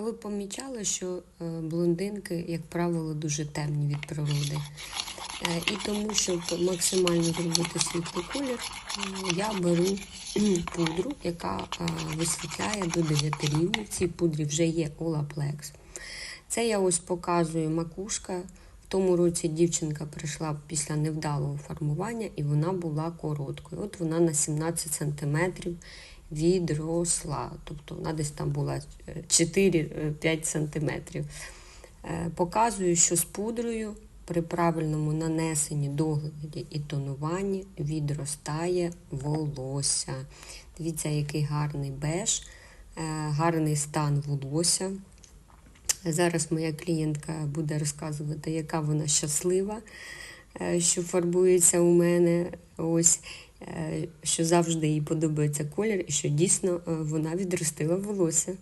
А ви помічали, що е, блондинки, як правило, дуже темні від природи. Е, І тому, щоб максимально зробити світлий колір, я беру пудру, яка е, висвітляє до 9 рівнів. В цій пудрі вже є Olaplex. Це я ось показую макушка. В тому році дівчинка прийшла після невдалого формування, і вона була короткою. От вона на 17 см відросла. Тобто вона десь там була е, 4-5 см. Е, Показую, що з пудрою при правильному нанесенні догляді і тонуванні відростає волосся. Дивіться, який гарний беж, е, гарний стан волосся. Зараз моя клієнтка буде розказувати, яка вона щаслива, е, що фарбується у мене. Ось, е, що завжди їй подобається колір, і що дійсно е, вона відростила волосся.